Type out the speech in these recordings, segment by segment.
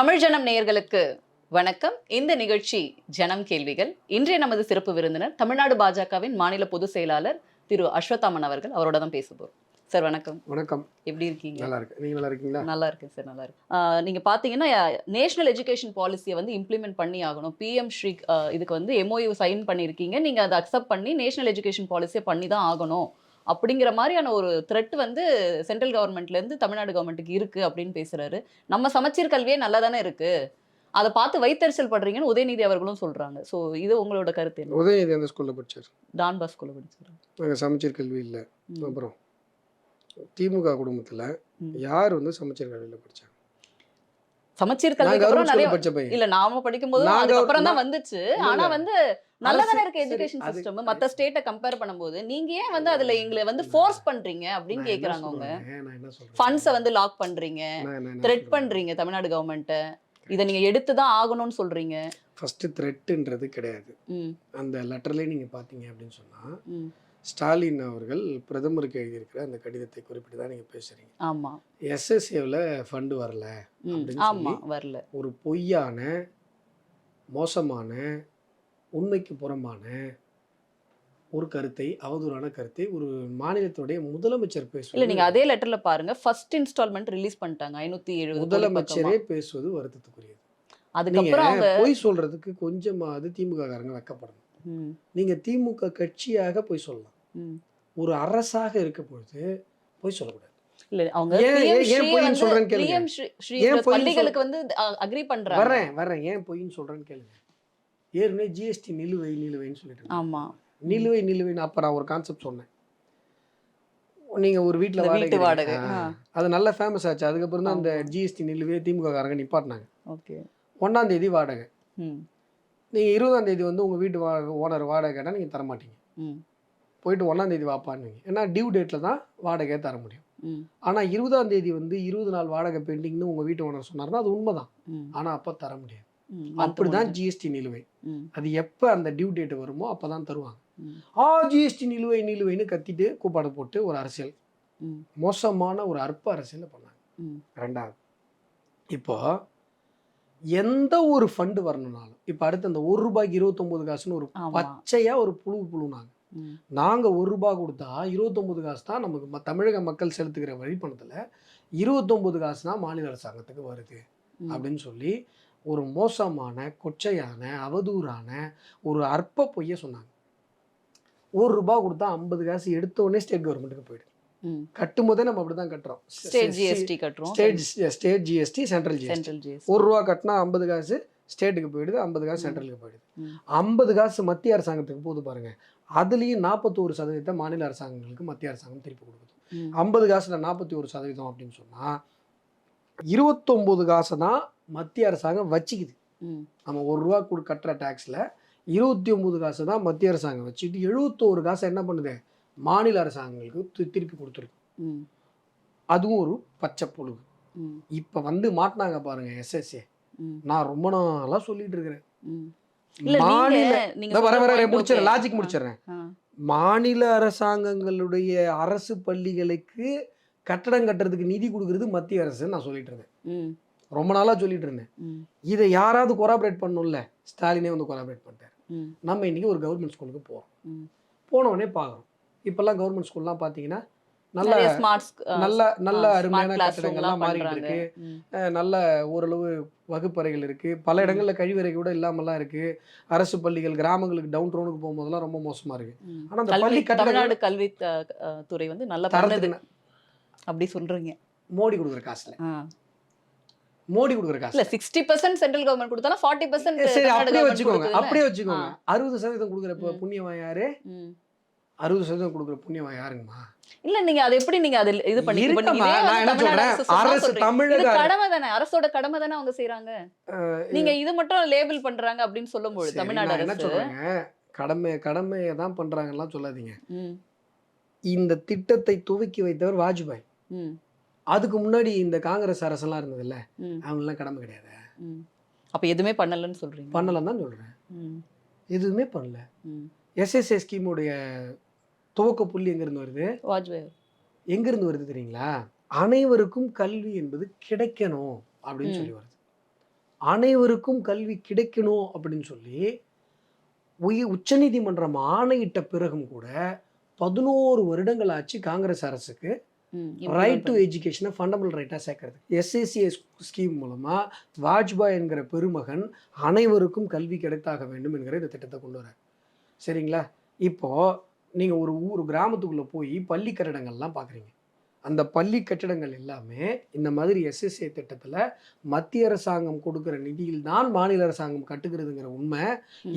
தமிழ் ஜனம் நேயர்களுக்கு வணக்கம். இந்த நிகழ்ச்சி ஜனம் கேள்விகள். இன்றைய நமது சிறப்பு விருந்தினர் தமிழ்நாடு பாஜகவின் மாநில பொதுச் செயலாளர் திரு அஸ்வத்தாமன் அவர்கள். அவரோட தான் பேச போறோம். சார் வணக்கம். வணக்கம். எப்படி இருக்கீங்க? நல்லா இருக்கு நீங்க நல்லா இருக்கீங்களா? நல்லா இருக்கேன் சார் நல்லா இருக்கு நீங்க பாத்தீங்கன்னா நேஷனல் எஜுகேஷன் பாலிசியை வந்து இம்ப்ளிமெண்ட் பண்ணி ஆகணும். பிஎம் ஸ்ரீ இதுக்கு வந்து எம்ஓயு சைன் பண்ணியிருக்கீங்க. நீங்க அதை அக்செப்ட் பண்ணி நேஷனல் எஜுகேஷன் பாலிசியை பண்ணி தான் ஆகணும். அப்படிங்கிற மாதிரியான ஒரு த்ரெட் வந்து சென்ட்ரல் கவர்மெண்ட்ல இருந்து தமிழ்நாடு கவர்மெண்ட்டுக்கு இருக்கு அப்படின்னு பேசுறாரு. நம்ம சமச்சீர் கல்வியே நல்லா தானே இருக்கு. அதை பார்த்து வைத்தறிச்சல் படுறீங்கன்னு உதயநிதி அவர்களும் சொல்றாங்க. ஸோ இது உங்களோட கருத்து என்ன? உதயநிதி அந்த ஸ்கூல்ல படிச்சார்? டான் பாஸ்கோல படிச்சிருக்காங்க நாங்க சமச்சீர் கல்வி இல்லை. அப்புறம் திமுக குடும்பத்துல. யார் வந்து சமச்சீர் கல்வியில படிச்சாங்க? சமச்சீர் கல்விக்கு அப்புறம் நிறைய இல்ல நாம படிக்கும்போது அதுக்கப்புறம் தான் வந்துச்சு. ஆனா. வந்து நல்லா தானே அரசு- இருக்கு எஜுகேஷன் சிஸ்டம் மத்த ஸ்டேட்டை கம்பேர் பண்ணும்போது நீங்க ஏன் வந்து அதுல எங்களை வந்து ஃபோர்ஸ் பண்றீங்க அப்படின்னு கேக்குறாங்க அவங்க? ஃபண்ட்ஸை வந்து லாக் பண்றீங்க. த்ரெட்? பண்றீங்க தமிழ்நாடு கவர்மெண்ட்டை இதை நீங்க எடுத்து தான் ஆகணும்னு சொல்றீங்க. ஃபர்ஸ்ட் த்ரெட்டுன்றது கிடையாது. அந்த லெட்டர்லேயே நீங்க பாத்தீங்க அப்படின்னு சொன்னா ஸ்டாலின் அவர்கள் பிரதமருக்கு எழுதியிருக்கிற அந்த கடிதத்தை குறிப்பிட்டு தான் நீங்க பேசுறீங்க. ஆமா. எஸ்எஸ்ஏவில் ஃபண்டு வரல ம் அப்படின்னு ஆமா சொல்லி வரல. ஒரு பொய்யான மோசமான உண்மைக்கு புறம்பான ஒரு கருத்தை அவதூறான கருத்தை ஒரு மாநிலத்துடைய முதலமைச்சர் இல்ல பேசுவது நீங்க அதே லெட்டர்ல பாருங்க. ஃபர்ஸ்ட் இன்ஸ்டால்மெண்ட் ரிலீஸ் பண்ணிட்டாங்க. ஐநூத்தி எழுபது முதலமைச்சரே பேசுவது வருத்தத்துக்குரியது. அதுக்கப்புறம் பொய் சொல்றதுக்கு கொஞ்சமாவது திமுக காரங்க வெக்கப்படணும். நீங்க திமுக கட்சியாக பொய் சொல்லலாம். ஒரு அரசாக இருக்க பொழுது பொய் சொல்லக்கூடாது. ஏற்கனவே ஜிஎஸ்டி நிலுவை நிலுவைன்னு சொல்லிட்டு. ஆமா. நிலுவை நிலுவைன்னு அப்போ நான் ஒரு கான்செப்ட் சொன்னேன். நீங்கள் ஒரு வீட்டில் வாடகை வீட்டு. அது நல்லா ஃபேமஸ் ஆச்சு. அதுக்கப்புறம் தான் அந்த. ஜிஎஸ்டி நிலுவையை திமுக காரங்க நிப்பாட்டினாங்க. ஓகே. ஒன்றாம் தேதி வாடகை. நீங்கள் இருபதாம் தேதி வந்து உங்கள் வீட்டு வா ஓனர் வாடகை கேட்டால் நீங்கள் தர மாட்டீங்க போயிட்டு ஒன்றாம் தேதி வாப்பான்னுவீங்க. ஏன்னா டியூ டேட்டில் தான் வாடகையை தர முடியும். ஆனால் இருபதாம் தேதி வந்து இருபது நாள் வாடகை பெண்டிங்னு உங்கள் வீட்டு ஓனர் சொன்னார்னா அது உண்மைதான். ஆனால் அப்போ தர முடியாது. ம். அப்படி தான் மொத்தம் ஜிஎஸ்டி நிலுவை. அது எப்போ அந்த டியூ டேட் வருமோ அப்போ தான் தருவாங்க ஆ ஜிஎஸ்டி நிலுவை நிலுவைன்னு கத்திட்டு கூப்பாடு போட்டு ஒரு அரசியல். மோசமான ஒரு அற்ப அரசியலை பண்ணாங்க. ரெண்டாவது இப்போ எந்த ஒரு ஃபண்டு வரணும்னாலும் இப்போ அடுத்து அந்த ஒரு ரூபாய்க்கு இருபத்தொம்போது காசுன்னு ஒரு ஆமா. பச்சையா ஒரு புழு புழுனாங்க. ம். நாங்க ஒரு ரூபாய் கொடுத்தா இருபத்தொம்போது காசு தான் நமக்கு தமிழக மக்கள் செலுத்துகிற வழிப்பணத்துல இருபத்தொம்போது காசு தான் மாநில அரசாங்கத்துக்கு வருது. அப்படின்னு சொல்லி ஒரு மோசமான கொச்சையான அவதூறான ஒரு அற்ப பொய்யை சொன்னாங்க. ஒரு ரூபாய் கொடுத்தா ஐம்பது காசு எடுத்த உடனே ஸ்டேட் கவர்மெண்ட்டுக்கு போயிடுது. கட்டும் போதே நம்ம அப்படி தான் கட்டுறோம். ஸ்டேட் ஜிஎஸ்டி கட்டுறோம் state state GST central GST ஒரு ரூபா கட்டினா ஐம்பது காசு ஸ்டேட்டுக்கு போயிடுது ஐம்பது காசு. சென்ட்ரலுக்கு போயிடுது. ஐம்பது காசு மத்திய அரசாங்கத்துக்கு போகுது பாருங்க. அதுலேயும் நாற்பத்தோரு சதவீதத்தை மாநில அரசாங்கங்களுக்கு மத்திய அரசாங்கம் திருப்பி கொடுக்குது. ஐம்பது காசுல நாற்பத்தி ஒரு சதவீதம் அப்படின்னு சொன்னா இருபத்தொம்போது காசை தான் மத்திய அரசாங்கம் வச்சுக்குது. நம்ம ஒரு ரூபா கொடு கட்டுற டேக்ஸில் இருபத்தி ஒம்பது காசு தான் மத்திய அரசாங்கம் வச்சுட்டு எழுபத்தோரு காசை என்ன பண்ணுது? மாநில அரசாங்கங்களுக்கு திருப்பி கொடுத்துருக்கு அதுவும் ஒரு பச்சை புழுகு. ம். இப்போ வந்து மாட்டினாங்க பாருங்க எஸ்எஸ்ஏ நான் ரொம்ப நாளாக சொல்லிட்டு இருக்கிறேன். மாநில வர வர முடிச்சிடறேன். லாஜிக் முடிச்சிடுறேன். மாநில அரசாங்கங்களுடைய அரசு பள்ளிகளுக்கு கட்டடம் கட்டுறதுக்கு நிதி கொடுக்கறது மத்திய அரசுன்னு நான் சொல்லிட்டு இருந்தேன். ரொம்ப நாளாக சொல்லிட்டு இருந்தேன். இதை யாராவது கொராபரேட் பண்ணணும்ல ஸ்டாலினே வந்து கொராபரேட் பண்ணிட்டார். நம்ம இன்னைக்கு ஒரு கவர்மெண்ட் ஸ்கூலுக்கு போகிறோம் ம். போன உடனே பார்க்குறோம். இப்போல்லாம் கவர்மெண்ட் ஸ்கூல்லாம் பார்த்தீங்கன்னா நல்ல நல்ல நல்ல அருமையான கட்டடங்கள்லாம் மாறிட்டு இருக்கு. நல்ல ஓரளவு வகுப்பறைகள் இருக்கு. பல இடங்கள்ல கழிவறை கூட இல்லாமலாம் இருக்கு. அரசு பள்ளிகள் கிராமங்களுக்கு டவுன் டவுனுக்கு போகும்போதெல்லாம் ரொம்ப மோசமா இருக்கு. ஆனா அந்த பள்ளி தமிழ்நாடு கல்வி துறை வந்து நல்ல தரத்துக்கு அப்படி சொல்றீங்க. மோடி கொடுக்குற காசுல. மோடி கொடுக்குற காசு இல்ல சிக்ஸ்டி பர்சன்ட் சென்ட்ரல் கவர்மெண்ட் கொடுத்தாலும் ஃபார்ட்டி பர்சன்ட் அப்படியே வச்சுக்கோங்க அப்படியே வச்சுக்கோங்க. அறுபது சதவீதம் கொடுக்குற புண்ணியவன் யாரு? அறுபது சதவீதம் கொடுக்குற புண்ணியவன் யாருங்கம்மா? இல்ல நீங்க அதை எப்படி நீங்க அது இது பண்ணி. தமிழக கடமை தானே? அரசோட கடமை தானே அவங்க செய்யறாங்க அஹ் நீங்க இது மட்டும் லேபிள் பண்றாங்க அப்படின்னு சொல்லும்போது தமிழ்நாடு என்ன சொல்றேங்க? கடமை கடமையை தான் பண்றாங்கலாம் சொல்லாதீங்க. இந்த திட்டத்தை துவக்கி வைத்தவர் வாஜ்பாய். அதுக்கு முன்னாடி இந்த காங்கிரஸ் அரசெல்லாம் இருந்ததுல்ல. ம், அவங்களாம் கடமை கிடையாது. அப்ப எதுவுமே பண்ணலன்னு சொல்றீங்க? பண்ணலாம் தான் சொல்றேன். எதுவுமே பண்ணல. எஸ்எஸ்ஏ ஸ்கீமுடைய துவக்க புள்ளி எங்கிருந்து வருது? வாஜ்பாய். எங்கிருந்து வருது தெரியுங்களா? அனைவருக்கும் கல்வி என்பது கிடைக்கணும் அப்படின்னு. சொல்லி வருது. அனைவருக்கும் கல்வி கிடைக்கணும் அப்படின்னு சொல்லி உய உச்சநீதிமன்றம் ஆணையிட்ட பிறகும் கூட பதினோரு வருடங்கள் ஆச்சு காங்கிரஸ் அரசுக்கு. ரைட் டு எஜுகேஷனை ஃபண்டமெண்டல் ரைட்டாக சேர்க்கறது எஸ்எஸ்சிஎஸ் ஸ்கீம் மூலமாக வாஜ்பாய் என்கிற பெருமகன் அனைவருக்கும் கல்வி கிடைத்தாக வேண்டும் என்கிற இந்த திட்டத்தை கொண்டு வரார் சரிங்களா? இப்போது நீங்கள் ஒரு ஊர் கிராமத்துக்குள்ளே போய் பள்ளி கட்டடங்கள்லாம் பார்க்குறீங்க அந்த பள்ளி கட்டிடங்கள் எல்லாமே இந்த மாதிரி எஸ்எஸ்ஏ திட்டத்தில் மத்திய அரசாங்கம் கொடுக்குற நிதியில் தான் மாநில அரசாங்கம் கட்டுகிறதுங்கிற உண்மை.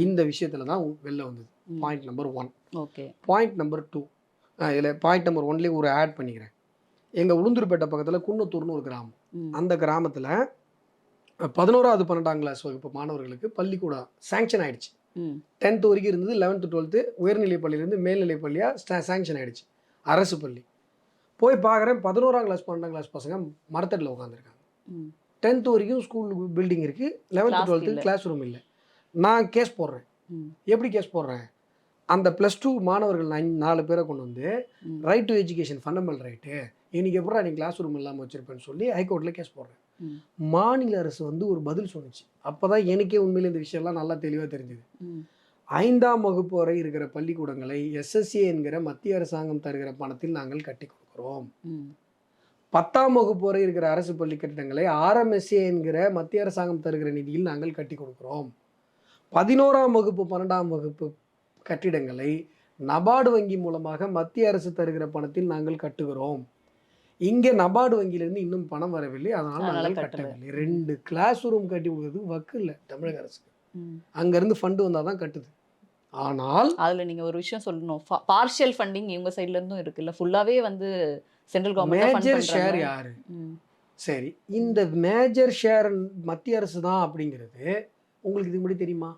இந்த விஷயத்தில் தான் வெளில வந்தது. Point number one okay. Point number two இதில் பாயிண்ட் நம்பர் ஒன்லேயே ஒரு ஆட் பண்ணிக்கிறேன். எங்கள் உளுந்தூர்பேட்டை பக்கத்தில் குன்னத்தூர்னு ஒரு கிராமம். அந்த கிராமத்தில் பதினோராவது பன்னெண்டாம் கிளாஸ் வகுப்பு மாணவர்களுக்கு பள்ளிக்கூடம் சேங்ஷன் ஆயிடுச்சு. டென்த் வரைக்கும் இருந்தது லெவன்த்து டுவெல்த்து உயர்நிலைப் பள்ளியிலேருந்து மேல்நிலைப் பள்ளியாக சேங்ஷன் ஆயிடுச்சு. அரசு பள்ளி. போய் பார்க்குறேன் பதினோராம் கிளாஸ் பன்னெண்டாம் கிளாஸ் பசங்க மரத்தடியில் உட்காந்துருக்காங்க ம், டென்த் வரைக்கும் ஸ்கூல் பில்டிங் இருக்குது லெவன்த்து டுவெல்த்து. கிளாஸ் ரூம் இல்லை. நான் கேஸ் போடுறேன். எப்படி கேஸ் போடுறேன்? அந்த ப்ளஸ் டூ மாணவர்கள் நான் நாலு பேரை கொண்டு வந்து right to education fundamental right இன்னைக்கு எப்படா நீ கிளாஸ் ரூம் இல்லாமல் வச்சிருப்பேன்னு சொல்லி ஹைகோர்ட்டில் கேஸ் போடுறேன். மாநில அரசு வந்து ஒரு பதில் சொன்னுச்சு. அப்போ தான் எனக்கே உண்மையில இந்த விஷயம்லாம் நல்லா தெளிவாக தெரிஞ்சுது. ஐந்தாம் வகுப்பு வரை இருக்கிற பள்ளிக்கூடங்களை எஸ்எஸ்ஏ என்கிற மத்திய அரசாங்கம் தருகிற பணத்தில் நாங்கள் கட்டி கொடுக்கிறோம். பத்தாம் வகுப்பு வரை இருக்கிற அரசு பள்ளி கட்டிடங்களை ஆர்எம்எஸ்ஏ என்கிற மத்திய அரசாங்கம் தருகிற நிதியில் நாங்கள் கட்டி கொடுக்கிறோம். பதினோராம் வகுப்பு பன்னெண்டாம் வகுப்பு கட்டிடங்களை நபார்டு வங்கி மூலமாக மத்திய அரசு தருகிற பணத்தில் நாங்கள் கட்டுகிறோம். இங்கே நபார்டு வங்கியிலிருந்து இன்னும் பணம் வரவில்லை. அதனால் நாங்கள். கட்டவில்லை. ரெண்டு கிளாஸ் ரூம் கட்டி கொடுக்கறதுக்கு வக்கு இல்லை தமிழக அரசுக்கு. அங்கேருந்து ஃபண்டு வந்தால் தான் கட்டுது. ஆனால் அதுல நீங்க ஒரு விஷயம் சொல்லணும். பார்ஷியல் ஃபண்டிங் இவங்க சைடுல இருந்தும் இருக்குல்ல ஃபுல்லாவே வந்து சென்ட்ரல் கவர்மெண்ட் மேஜர் ஷேர் யாரு? சரி இந்த மேஜர் ஷேர் மத்திய அரசு தான் அப்படிங்கிறது. உங்களுக்கு இது முன்னாடி தெரியுமா?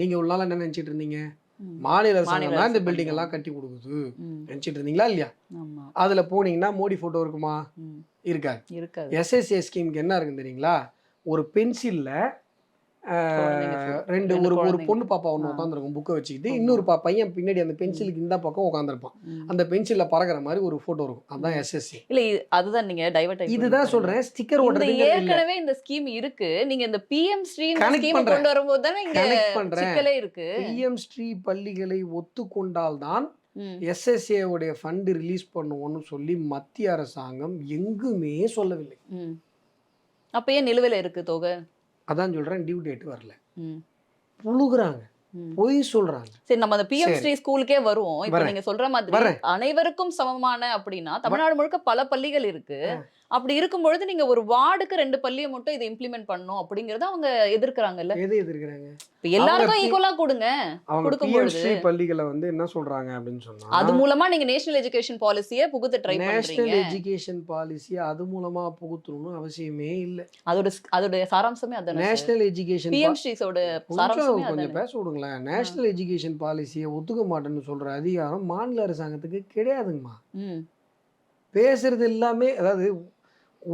நீங்க ஒரு நாள் என்ன நினைச்சிட்டு இருந்தீங்க? மாநில அரசாங்கம் தான் இந்த பில்டிங் எல்லாம். கட்டி கொடுக்குது. நினைச்சிட்டு இருந்தீங்களா இல்லையா? அதுல போனீங்கன்னா மோடி போட்டோ இருக்குமா? இருக்காது. எஸ்எஸ்ஏ ஸ்கீமுக்கு என்ன இருக்குன்னு தெரியுங்களா? ஒரு பென்சில்ல. ரெண்டு ஒரு ஒரு. பொண்ணு பாப்பா ஒன்று. உட்காந்துருக்கும் புக்கை வச்சுக்கிட்டு. இன்னொரு பா பையன் பின்னாடி அந்த பென்சிலுக்கு இந்த பக்கம் உட்காந்துருப்பான். அந்த பென்சில்ல பறக்கிற மாதிரி ஒரு போட்டோ இருக்கும். அதான் எஸ்எஸ்சி இல்ல அதுதான் நீங்க டைவர்ட் இதுதான் சொல்றேன். ஸ்டிக்கர் இல்ல. ஏற்கனவே இந்த ஸ்கீம் இருக்கு. நீங்க இந்த பிஎம் Connect ஸ்கீம். கொண்டு வரும்போது தானே இங்க சிக்கலே இருக்கு. பிஎம் ஸ்ரீ பள்ளிகளை ஒத்துக்கொண்டால்தான் ம், எஸ்எஸ்ஏ உடைய ஃபண்டு ரிலீஸ் பண்ணுவோம்னு சொல்லி மத்திய அரசாங்கம் எங்குமே சொல்லவில்லை. ம். அப்ப ஏன் நிலுவையில இருக்கு தொகை? அதான் சொல்றேன் டியூ டேட் வரல புழுகுறாங்க. பொய் சொல்றாங்க சரி நம்ம அந்த பிஎம். ஸ்ரீ ஸ்கூலுக்கே வருவோம் இப்போ. நீங்க சொல்ற மாதிரி. அனைவருக்கும் சமமான அப்படின்னா தமிழ்நாடு முழுக்க பல பள்ளிகள் இருக்கு. அப்படி இருக்கும் பொழுது நீங்க ஒரு வார்டுக்கு ரெண்டு பள்ளியை மட்டும் இதை இம்ப்ளிமெண்ட் பண்ணணும் அப்படிங்கறத அவங்க எதிர்க்கிறாங்கல்ல? எதை எதிர்க்கிறாங்க? எல்லாருக்கும் ஈக்குவலா கொடுங்க. கொடுக்கும் பொழுது. பள்ளிகளை வந்து என்ன சொல்றாங்க அப்படின்னு சொன்னா அது மூலமா நீங்க நேஷனல் எஜுகேஷன் பாலிசியை புகுத்த ட்ரை நேஷனல் எஜுகேஷன் பாலிசி அது மூலமா புகுத்தணும்னு அவசியமே இல்லை. அதோட அதோட சாராம்சமே அதானே நேஷனல் எஜுகேஷன் பிஎம் ஸ்ரீஸோட கொஞ்சம் சாராம்சமே கொஞ்சம் பேச விடுங்களேன். நேஷனல் எஜுகேஷன் பாலிசியை ஒத்துக்க மாட்டேன்னு சொல்ற அதிகாரம் மாநில அரசாங்கத்துக்கு கிடையாதுங்கம்மா. பேசுறது எல்லாமே அதாவது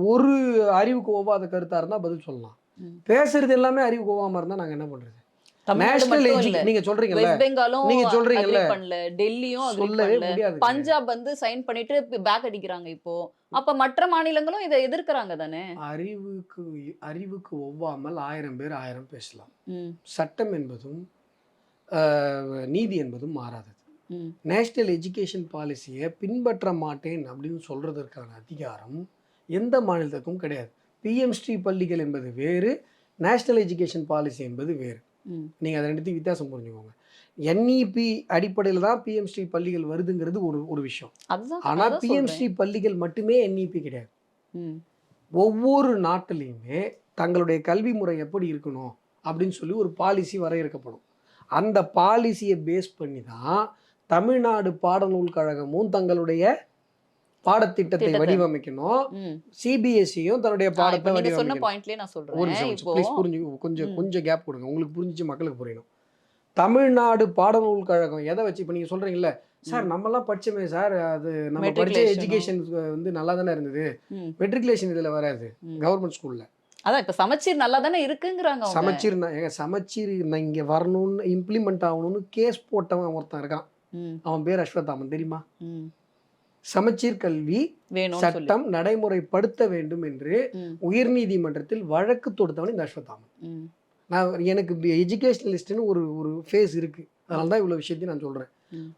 ஒரு அறிவுக்கு ஒவ்வாத கருத்தா இருந்தா பதில் சொல்லலாம். பேசுறது எல்லாமே அறிவுக்கு ஒவ்வாம இருந்தா நாங்க என்ன நேஷனல் எஜுகே நீங்க சொல்றீங்கல்ல? வெஸ்ட் பெங்காலும் நீங்க சொல்றீங்கல்ல, பண்ணல. டெல்லியும் சொல்லவே முடியாது பஞ்சாப் வந்து சைன் பண்ணிட்டு பேக் அடிக்கிறாங்க இப்போ. அப்ப மற்ற மாநிலங்களும் இதை எதிர்க்கிறாங்க தானே? அறிவுக்கு அறிவுக்கு ஒவ்வாமல் ஆயிரம் பேர் ஆயிரம் பேசலாம். சட்டம் என்பதும் நீதி என்பதும் மாறாதது. நேஷ்னல் எஜுகேஷன் பாலிசியை பின்பற்ற மாட்டேன் அப்படின்னு சொல்றதற்கான அதிகாரம் எந்த மாநிலத்துக்கும் கிடையாது. பிஎம் ஸ்ரீ பள்ளிகள் என்பது வேறு நேஷ்னல் எஜுகேஷன் பாலிசி என்பது வேறு. நீங்கள் அதை ரெண்டுத்தையும் வித்தியாசம் புரிஞ்சுக்கோங்க. என்இபி அடிப்படையில் தான் பிஎம் ஸ்ரீ பள்ளிகள் வருதுங்கிறது ஒரு ஒரு விஷயம். ஆனால் அதான் பிஎம் சொல்றேன். ஸ்ரீ பள்ளிகள் மட்டுமே என்இபி கிடையாது. ம், ஒவ்வொரு நாட்டிலையுமே தங்களுடைய கல்வி முறை எப்படி இருக்கணும் அப்படின்னு சொல்லி ஒரு பாலிசி வரையறுக்கப்படும். அந்த பாலிசியை பேஸ் பண்ணி தான் தமிழ்நாடு பாடநூல் கழகமும் தங்களுடைய பாடத்திட்டத்தை திட்டத்தை. வடிவமைக்கணும். சிபிஎஸ்சியும் தன்னுடைய ஆ, பாடத்தை வடிவமைக்கணும் கொஞ்சம். கொஞ்சம் கேப் கொடுங்க உங்களுக்கு புரிஞ்சிச்சு மக்களுக்கு புரியணும் தமிழ்நாடு பாடநூல் கழகம் எதை வச்சு இப்போ நீங்கள் சொல்கிறீங்கல்ல சார். நம்மலாம் படிச்சோமே சார் அது நம்ம படிச்ச. எஜுகேஷன் வந்து நல்லா தானே இருந்தது மெட்ரிகுலேஷன் இதில் வராது. கவர்மெண்ட் ஸ்கூலில் அதான் இப்ப சமச்சீர் நல்லா தானே இருக்குங்கிறாங்க. சமச்சீர் ஏங்க சமச்சீர் இங்கே வரணும்னு இம்ப்ளிமெண்ட் ஆகணும்னு கேஸ் போட்டவன் ஒருத்தன் இருக்கான் அவன் பேர் அஸ்வத்தாமன் தெரியுமா ம். சமச்சீர் கல்வி சட்டம் நடைமுறைப்படுத்த வேண்டும் என்று உயர்நீதிமன்றத்தில் வழக்கு தொடுத்தவன் இந்த அஸ்வத்தாமன். நான் எனக்கு எஜுகேஷனலிஸ்ட்னு ஒரு ஒரு ஃபேஸ் இருக்கு. அதனால தான் இவ்வளோ விஷயத்தையும் நான் சொல்கிறேன்.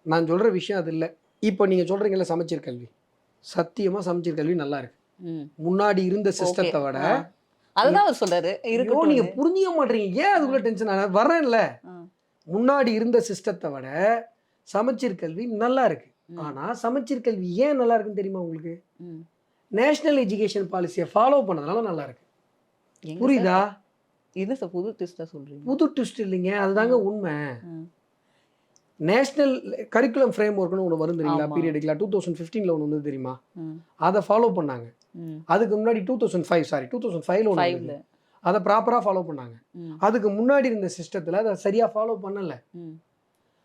நான் சொல்கிற விஷயம் அது இல்லை. இப்போ நீங்கள் சொல்கிறீங்கல்ல சமச்சீர் கல்வி. சத்தியமாக சமச்சீர் கல்வி நல்லா இருக்கு. முன்னாடி இருந்த சிஸ்டத்தை. விட. அதுதான் அவர் சொல்றாரு. இருக்கட்டும். நீங்க புரிஞ்சுக்க மாட்டீங்க ஏன் அதுக்குள்ள டென்ஷன் ஆன வர்றேன்ல. ஆ. முன்னாடி இருந்த சிஸ்டத்தை விட சமச்சீர் கல்வி நல்லா இருக்கு. ம், ஆனா சமச்சீர் கல்வி ஏன் நல்லா இருக்குன்னு தெரியுமா உங்களுக்கு. நேஷனல் எஜுகேஷன் பாலிசியை ஃபாலோ பண்ணதுனால நல்லா இருக்கு புரியுதா? இது சார் புது ட்விஸ்டா சொல்றீங்க? புது ட்விஸ்ட் இல்லைங்க அதுதாங்க உண்மை. நேஷனல் கரிக்குலம் ஃப்ரேம் ஒர்க்னு ஒன்று வரும் தெரியுங்களா. பீரியடிக்கலா டூ தௌசண்ட் ஃபிஃப்டீனில் ஒன்று வந்து தெரியுமா? அதை ஃபாலோ பண்ணாங்க. அதுக்கு முன்னாடி two thousand five sorry two thousand ஃபைவ்ல. ஒன்று அதை ப்ராப்பராக ஃபாலோ பண்ணாங்க. அதுக்கு முன்னாடி இருந்த சிஸ்டத்தில் அதை சரியாக ஃபாலோ பண்ணல.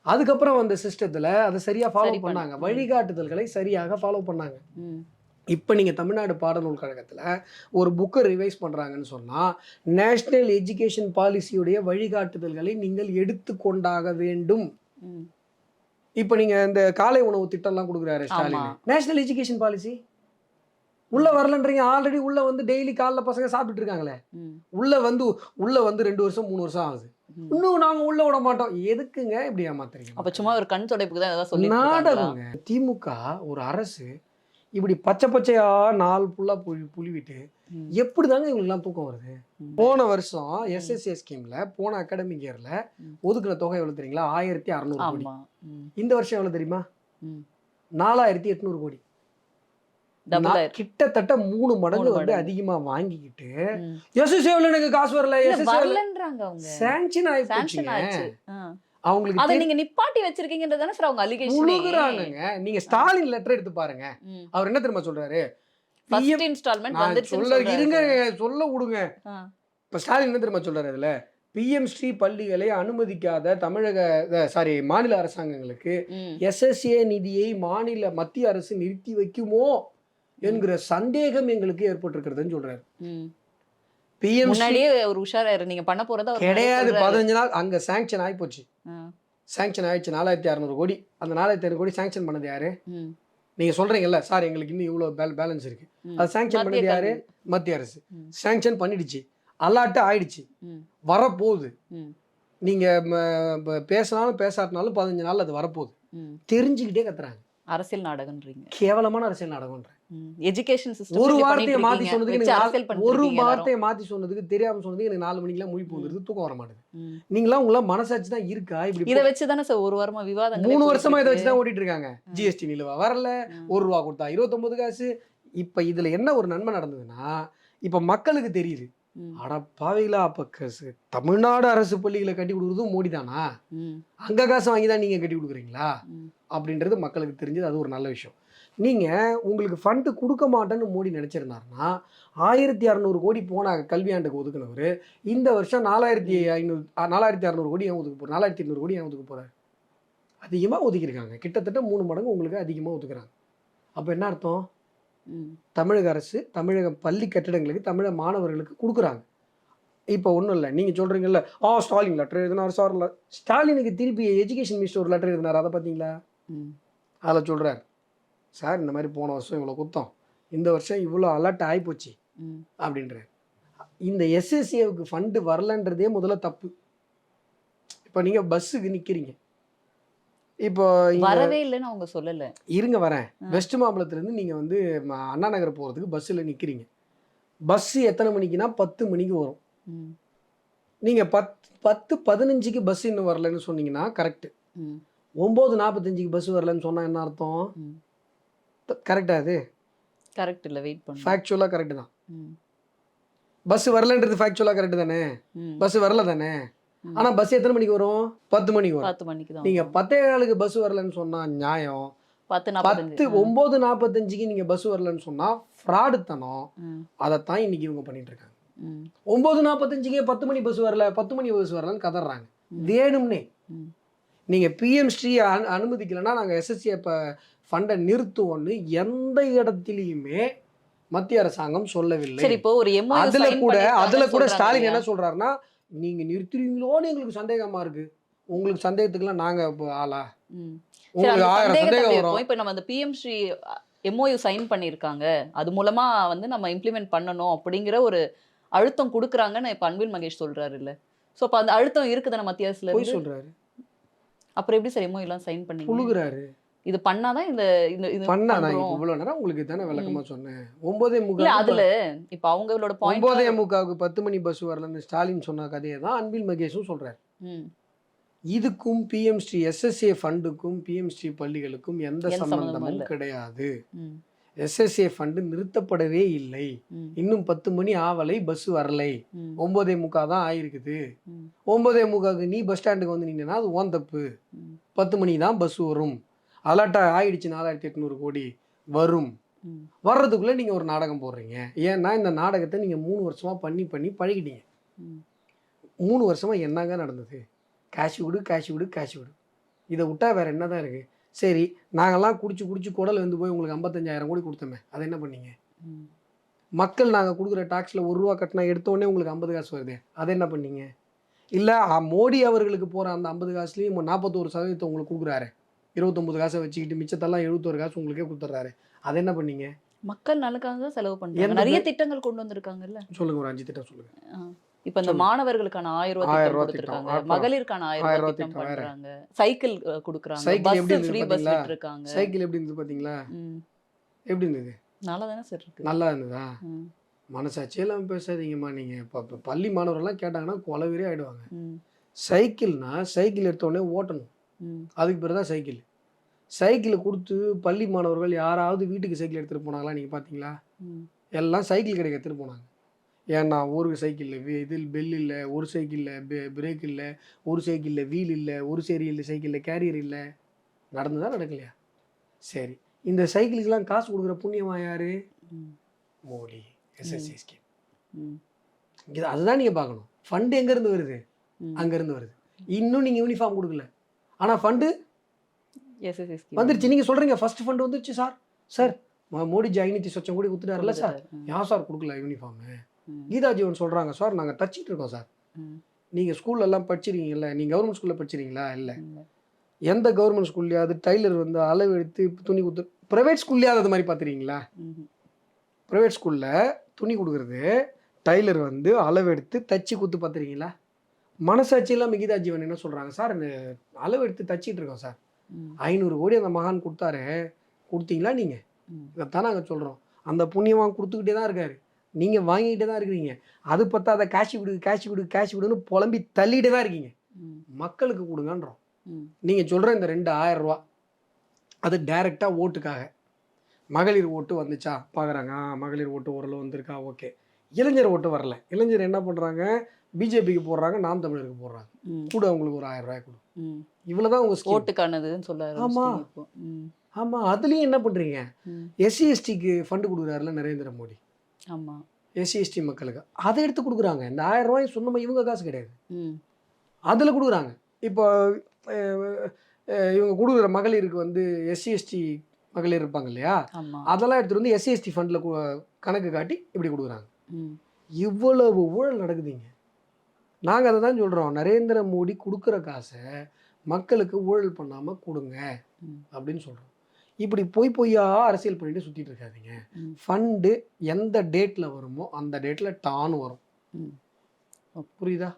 அதுக்கப்புறம் வந்த சிஸ்டத்தில் அதை சரியாக ஃபாலோ பண்ணாங்க. வழிகாட்டுதல்களை சரியாக ஃபாலோ பண்ணாங்க. இப்போ நீங்கள் தமிழ்நாடு பாடநூல் கழகத்தில் ஒரு புக்கை ரிவைஸ் பண்ணுறாங்கன்னு சொன்னால் நேஷ்னல் எஜுகேஷன் பாலிசியுடைய வழிகாட்டுதல்களை நீங்கள் எடுத்துக்கொண்டாக வேண்டும். ம். இப்போ நீங்கள் இந்த காலை உணவு திட்டம்லாம் கொடுக்குறாரு ஸ்டாலின். நேஷனல் எஜுகேஷன் பாலிசி உள்ள வரலன்றீங்க. ஆல்ரெடி உள்ள வந்து டெய்லி காலைல பசங்க சாப்பிட்டுட்டு இருக்காங்களே. உள்ள வந்து உள்ள வந்து ரெண்டு வருஷம் மூணு வருஷம் ஆகுது. இன்னும் நாங்க உள்ள விட மாட்டோம். எதுக்குங்க இப்படி ஏமாத்துறீங்க? அப்ப சும்மா ஒரு கண் துடைப்புக்கு தான் ஏதாவது இருக்காங்களா? நாடகங்க. திமுக ஒரு அரசு இப்படி பச்சை பச்சையா நாள் ஃபுல்லா புலி புலிவிட்டு ம், எப்படி தாங்க இவங்களுக்குலாம் தூக்கம் வருது. போன வருஷம் எஸ்எஸ்ஏ ஸ்கீம்ல போன அகாடமிக் இயர்ல ம். ஒதுக்குன தொகை எவ்வளவு தெரியுங்களா? ஆயிரத்தி அறநூறு கோடி. இந்த வருஷம் எவ்வளவு தெரியுமா. நாலாயிரத்தி எட்நூறு கோடி. கிட்டத்தட்ட மூணு மடங்கு வந்து. அதிகமா வாங்கிக்கிட்டு ம். எஸ்எஸ்ஏவில் எனக்கு காசு வரல இல்ல, எஸ்எஸ்ஏ வரலன்றாங்க அவங்க. சாங்ஷன் ஆகி சாங்ஷன் போச்சுங்க ஆச்சு. ஆ. அவங்களுக்கு அதை நீங்க நிப்பாட்டி வச்சிருக்கீங்கன்றதானே சார் அவங்க அலிகேஷன் முழுகுறாங்கங்க. நீங்க ஸ்டாலின் லெட்டர் எடுத்து பாருங்க. அவர் என்ன தெரியுமா சொல்றாரு? ஃபர்ஸ்ட் இன்ஸ்டால்மெண்ட் நான் வந்துருச்சுன்னு சொல்ல இருங்க. சொல்ல விடுங்க. இப்ப ஸ்டாலின் என்ன தெரியுமா சொல்றாரு அதுல? பிஎம் ஸ்ரீ பள்ளிகளை அனுமதிக்காத தமிழக சாரி மாநில அரசாங்கங்களுக்கு எஸ்எஸ்ஏ நிதியை மாநில மத்திய அரசு நிறுத்தி வைக்குமோ? என்கிற சந்தேகம் எங்களுக்கு ஏற்பட்டிருக்கிறதுன்னு சொல்றாரு. முன்னாடியே ஒரு உஷாராரு நீங்க பண்ண போறத கிடையாது. பதினஞ்சு நாள் அங்க சாங்ஷன் ஆகி போச்சு சாங்ஷன் ஆயிடுச்சு. நாலாயிரத்தி அறநூறு கோடி. அந்த நாலாயிரத்தி ஐநூறு கோடி சாங்ஷன் பண்ணது யாரு? நீங்க சொல்றீங்கல்ல சார் எங்களுக்கு இன்னும் இவ்வளவு பேலன்ஸ் இருக்கு. அது சாங்ஷன் பண்ணது யாரு. மத்திய அரசு. சாங்ஷன் பண்ணிடுச்சு. அல்லாட்டு ஆயிடுச்சு. வரப்போகுது. நீங்க பேசினாலும் பேசாட்டினாலும் பதினஞ்சு நாள் அது வரப்போகுது. தெரிஞ்சுக்கிட்டே கத்துறாங்க. அரசியல் நாடகம்ன்றீங்க கேவலமான அரசியல் நாடகம்ன்ற. எஜுகேஷன் சிஸ்டம் ஒரு வார்த்தையை மாத்தி சொன்னதுக்கு ஒரு வார்த்தையை மாத்தி சொன்னதுக்கு தெரியாம சொன்னதுக்கு எனக்கு நாலு மணிக்கெல்லாம் முழிப்பு வந்துருது தூக்கம் வர மாட்டேது. நீங்களாம் உங்களாம் மனசாட்சி தான் இருக்கா? இப்படி இத வச்சு தானே சார் ஒரு வாரமா விவாதம் மூணு வருஷமா இதை வச்சு தான் ஓட்டிட்டு இருக்காங்க. ஜிஎஸ்டி நிலுவை வரல ஒரு ரூபா கொடுத்தா இருபத்தொன்பது காசு. இப்ப இதுல என்ன ஒரு நன்மை நடந்ததுன்னா இப்ப மக்களுக்கு தெரியுது. அட பாவிகளா அப்ப கசு- தமிழ்நாடு அரசு பள்ளிகளை கட்டி கொடுக்குறதும் மோடி தானா? அங்க காசு வாங்கி தான் நீங்க கட்டி கொடுக்குறீங்களா? அப்படின்றது மக்களுக்கு தெரிஞ்சது. அது ஒரு நல்ல விஷயம். நீங்க உங்களுக்கு ஃபண்டு கொடுக்க மாட்டேன்னு மோடி நினைச்சிருந்தாருன்னா ஆயிரத்தி அறநூறு கோடி போன கல்வியாண்டுக்கு ஒதுக்குனவர் இந்த வருஷம் நாலாயிரத்தி ஐநூறு நாலாயிரத்தி அறநூறு கோடி ஏன் ஒதுக்க போறாரு நாலாயிரத்தி ஐநூறு கோடி ஏன் ஒதுக்க போறாரு அதிகமா ஒதுக்கியிருக்காங்க. கிட்டத்தட்ட மூணு மடங்கு உங்களுக்கு அதிகமா ஒதுக்குறாங்க. அப்ப என்ன அர்த்தம்? தமிழக அரசு தமிழக பள்ளி கட்டிடங்களுக்கு தமிழக மாணவர்களுக்கு கொடுக்குறாங்க. இப்போ ஒன்றும் இல்லை. நீங்கள் சொல்கிறீங்கல்ல ஆ ஸ்டாலின் லெட்டர் எழுதினார் சார் ஸ்டாலினுக்கு திருப்பி எஜுகேஷன் மினிஸ்டர் ஒரு லெட்டர் எழுதினார் அதை பார்த்தீங்களா அதில் சொல்கிறார் சார் இந்த மாதிரி போன வருஷம் இவ்வளோ குத்தம். இந்த வருஷம் இவ்வளோ அலர்ட் ஆகிப்போச்சு அப்படின்றார். இந்த எஸ்எஸ்ஏவுக்கு ஃபண்டு வரலன்றதே முதல்ல தப்பு. இப்போ நீங்கள் பஸ்ஸுக்கு நிற்கிறீங்க இப்போ வரவே இல்லைன்னு அவங்க சொல்லல. இருங்க வரேன். வெஸ்ட் மாம்பலத்துலேருந்து நீங்கள் வந்து அண்ணா நகர் போகிறதுக்கு பஸ்ஸில் நிற்கிறீங்க பஸ்ஸு எத்தனை மணிக்குன்னா பத்து மணிக்கு வரும். நீங்கள் பத் பத்து பதினஞ்சுக்கு பஸ் இன்னும் வரலன்னு சொன்னீங்கன்னா கரெக்டு ஒம்பது நாற்பத்தஞ்சுக்கு பஸ் வரலன்னு சொன்னால் என்ன அர்த்தம்? ம். கரெக்டாக அது? கரெக்ட் இல்ல வெயிட் பண்ணு. ஃபேக்சுவலாக கரெக்டு தான். பஸ் வரலன்றது ஃபேக்சுவலாக கரெக்டு தானே. பஸ் வரல தானே. ஆனால் பஸ் எத்தனை மணிக்கு வரும்? பத்து மணிக்கு வரும். பத்து மணிக்கு தான் நீங்கள் பத்தே காலுக்கு பஸ் வரலன்னு சொன்னால் நியாயம். பத்து பத்து ஒம்பது நாற்பத்தஞ்சுக்கு நீங்கள் பஸ் வரலன்னு சொன்னால் ஃப்ராடுத்தனம். ம், அதைத்தான் இன்னைக்கு இவங்க பண்ணிட்டு இருக்காங்க. ஒம்பது நாற்பத்தஞ்சுக்கே பத்து மணி பஸ் வரல பத்து மணி பஸ் வரலன்னு கதறாங்க. வேணும்னே. நீங்கள் பிஎம் ஸ்ரீ அனு அனுமதிக்கலைன்னா நாங்கள் எஸ்எஸ்சி இப்போ ஃபண்டை நிறுத்துவோம்னு எந்த இடத்துலையுமே மத்திய அரசாங்கம் சொல்லவில்லை. இப்போ ஒரு MOU அதுல கூட அதுல கூட ஸ்டாலின்? என்ன சொல்றாருன்னா நீங்க நிறுத்துறீங்களோன்னு எங்களுக்கு சந்தேகமா இருக்கு. உங்களுக்கு சந்தேகத்துக்குலாம் நாங்க இப்போ ஆளா? உங்களுக்கு ஆயிரம் சந்தேகம் வரும். இப்ப நம்ம அந்த பிஎம் ஸ்ரீ எம்ஓயு சைன் பண்ணியிருக்காங்க. அது மூலமா வந்து நம்ம இம்ப்ளிமெண்ட் பண்ணணும் அப்படிங்கிற ஒரு அழுத்தம் கொடுக்குறாங்கன்னு இப்ப அன்பில் மகேஷ் சொல்றாரு இல்ல சோ அப்ப அந்த அழுத்தம் இருக்குதானே மத்திய அரசுல போய் சொல்றாரு. அப்புறம் எப்படி சார் எம்ஓயு எல்லாம் சைன் பண்ணி புழுகுறாரு. இது பண்ணாதான் இந்த இந்த பண்ணா நான். இவ்வளவு நேரம் உங்களுக்கு தானே விளக்கமா சொன்னேன். ஒன்பதே முக்கால் அதுல இப்ப அவங்களோட ஒன்பதே முக்காவுக்கு பத்து மணி பஸ் வரலன்னு ஸ்டாலின் சொன்ன கதையை தான் அன்பில் மகேஷும் சொல்றாரு. இதுக்கும் பிஎம்ஸ்டி எஸ்எஸ்ஏ ஃபண்டுக்கும் பிஎம்ஸ்டி பள்ளிகளுக்கும் எந்த சம்பந்தமும். கிடையாது. எஸ்எஸ்ஏ ஃபண்டு நிறுத்தப்படவே இல்லை. இன்னும் பத்து மணி ஆவலை பஸ் வரலை. ஒன்பதே முக்கா தான் ஆயிருக்குது. ஒன்பதே முக்காவுக்கு நீ பஸ் ஸ்டாண்டுக்கு வந்து நின்னா அது ஓன் தப்பு. பத்து மணிக்கு தான் பஸ் வரும். அலர்ட்டா ஆயிடுச்சு நாலாயிரத்தி எட்நூறு கோடி. வரும். வர்றதுக்குள்ள நீங்க ஒரு நாடகம் போடுறீங்க. ஏன்னா இந்த நாடகத்தை நீங்க மூணு வருஷமா பண்ணி பண்ணி பழகிட்டீங்க. மூணு வருஷமா என்னங்க நடந்தது? காசு விடு காசு விடு காசு விடு. இதை விட்டா வேற என்னதான் இருக்கு? சரி நாங்கெல்லாம் குடிச்சு குடிச்சு குடல் வந்து போய் உங்களுக்கு ஐம்பத்தஞ்சாயிரம் கோடி கொடுத்தோமே. அதை என்ன பண்ணீங்க? மக்கள் நாங்கள் கொடுக்குற டாக்ஸில் ஒரு ரூபா கட்டினா எடுத்த உடனே உங்களுக்கு ஐம்பது காசு வருது. அதை என்ன பண்ணீங்க? இல்லை மோடி அவர்களுக்கு போகிற அந்த ஐம்பது காசுலேயும் நாற்பத்தோரு சதவீதத்தை உங்களுக்கு கொடுக்குறாரு. இருபத்தொம்பது காசை வச்சுக்கிட்டு மிச்சத்தெல்லாம் எழுபத்தோரு காசு உங்களுக்கே கொடுத்துட்றாரு. அதை என்ன பண்ணீங்க? மக்கள் நலுக்காக செலவு பண்றாங்க. எந்த நிறைய திட்டங்கள் கொண்டு வந்திருக்காங்கல்ல? சொல்லுங்க ஒரு அஞ்சு திட்டம் சொல்லுங்க. இப்ப இந்த. மாணவர்களுக்கான ஆயிரம் ரூபாய் திட்டம் கொடுத்திருக்காங்க. மகளிருக்கான ஆயிரம் ரூபாய் திட்டம். பண்றாங்க. சைக்கிள் கொடுக்குறாங்க. சைக்கிள் பஸ் ஃப்ரீ பஸ் பாத்தீங்களா? விட்டுருக்காங்க. சைக்கிள் எப்படி இருந்தது பார்த்தீங்களா? ம். எப்படி இருந்தது? நல்லா தானே சார் இருக்கு. நல்லா இருந்ததா? ம், மனசாட்சியே இல்லாமல் பேசாதீங்கம்மா. நீங்கள் இப்போ பள்ளி மாணவர்கள்லாம் கேட்டாங்கன்னா கொலவெறியே ஆயிடுவாங்க. சைக்கிள்னா சைக்கிள் எடுத்த உடனே ஓட்டணும். அதுக்கு பிறகு தான் சைக்கிள். சைக்கிளை கொடுத்து பள்ளி மாணவர்கள் யாராவது வீட்டுக்கு சைக்கிள் எடுத்துகிட்டு போனாங்களா நீங்கள் பார்த்தீங்களா எல்லாம் சைக்கிள் கடைக்கு எடுத்துகிட்டு போனாங்க. ஏன்னா ஒரு சைக்கிளில் இதில் பெல் இல்லை ஒரு சைக்கிளில் பிரேக் இல்லை ஒரு சைக்கிளில் வீல் இல்லை ஒரு சரி இல்லை சைக்கிளில் கேரியர் இல்லை. நடந்துதா நடக்கலையா? சரி. இந்த சைக்கிளுக்கெல்லாம் காசு கொடுக்குற புண்ணியமா யாரு? மோடி எஸ்எஸ்சி ஸ்கீம் இது அதுதான் நீங்கள் பார்க்கணும். ஃபண்டு எங்கேருந்து வருது. அங்கேருந்து வருது. இன்னும் நீங்கள் யூனிஃபார்ம் கொடுக்கல. ஆனால் ஃபண்டு. வந்துருச்சு. நீங்கள் சொல்கிறீங்க ஃபர்ஸ்ட் ஃபண்டு வந்துருச்சு சார் சார் ம- மோடிஜி ஐநூற்றி சொச்சம் கோடி கொடுத்துட்டாருல சார் ஏன் சார் கொடுக்கல யூனிஃபார்மு கீதா ஜீவன் சொல்கிறாங்க சார் நாங்கள் தச்சிட்டு இருக்கோம் சார் நீங்கள் ஸ்கூல்ல எல்லாம் படிச்சிருக்கீங்கல்ல நீங்கள் கவர்மெண்ட் ஸ்கூலில் படிச்சிருக்கீங்களா? இல்லை. எந்த கவர்மெண்ட் ஸ்கூல்லையாவது டைலர் வந்து அளவு எடுத்து துணி கொடுத்து ப்ரைவேட் ஸ்கூல்லையாவது அது மாதிரி பார்த்துருக்கீங்களா ப்ரைவேட் ஸ்கூலில் துணி கொடுக்குறது டைலர் வந்து அளவு எடுத்து தச்சு கொடுத்து பார்த்துருக்கீங்களா மனசாட்சி இல்லாமல் கீதா ஜீவன் என்ன சொல்கிறாங்க சார் அளவு எடுத்து தச்சிட்டு இருக்கோம் சார். ஐநூறு கோடி அந்த மகான் கொடுத்தாரு. கொடுத்தீங்களா நீங்கள். இதைத்தான் நாங்கள் சொல்கிறோம் அந்த புண்ணியவான் கொடுத்துக்கிட்டே தான் இருக்காரு. நீங்கள் வாங்கிக்கிட்டே தான் இருக்கிறீங்க. அது பத்தா அதை காசு விடு காசு விடு காசு விடுன்னு புலம்பி தள்ளிட்டே தான் இருக்கீங்க. மக்களுக்கு கொடுங்கன்றோம். நீங்கள் சொல்கிற இந்த ரெண்டு ஆயிரம் ரூபா அது டைரெக்டாக ஓட்டுக்காக. மகளிர் ஓட்டு வந்துச்சா? பார்க்குறாங்க மகளிர் ஓட்டு ஓரளவு வந்திருக்கா? ஓகே. இளைஞர் ஓட்டு வரல. இளைஞர் என்ன பண்ணுறாங்க பிஜேபிக்கு போடுறாங்க நாம் தமிழருக்கு போடுறாங்க. கூட அவங்களுக்கு ஒரு ஆயிரம் ரூபாய் கொடு. இவ்வளோ தான் உங்கள் ஓட்டுக்கானதுன்னு சொல்ல ஆமா. ஆமாம் அதுலேயும் என்ன பண்ணுறீங்க. எஸ்சி எஸ்டிக்கு ஃபண்டு கொடுக்குறாருல நரேந்திர மோடி. ஆமா. எஸ்சி எஸ்டி மக்களுக்கு. அதை எடுத்து கொடுக்குறாங்க. இந்த ஆயிரம் ரூபாய் சொந்தமாக இவங்க காசு கிடையாது. அதில் கொடுக்குறாங்க. இப்போ இவங்க கொடுக்குற மகளிருக்கு வந்து எஸ்சி எஸ்டி மகளிர் இருப்பாங்க இல்லையா? அதெல்லாம் எடுத்துகிட்டு வந்து எஸ்சி எஸ்டி ஃபண்டில் கணக்கு காட்டி இப்படி கொடுக்குறாங்க. இவ்வளவு ஊழல் நடக்குதுங்க. நாங்கள் அதை தான் சொல்கிறோம் நரேந்திர மோடி கொடுக்குற காசை மக்களுக்கு ஊழல் பண்ணாமல் கொடுங்க. அப்படின்னு சொல்கிறோம் இப்படி பொய் பொய்யா அரசியல் பண்ணிட்டு சுற்றிட்டு இருக்காதீங்க. ஃபண்டு எந்த டேட்டில் வருமோ அந்த டேட்டில் டான்னு வரும். புரியுதா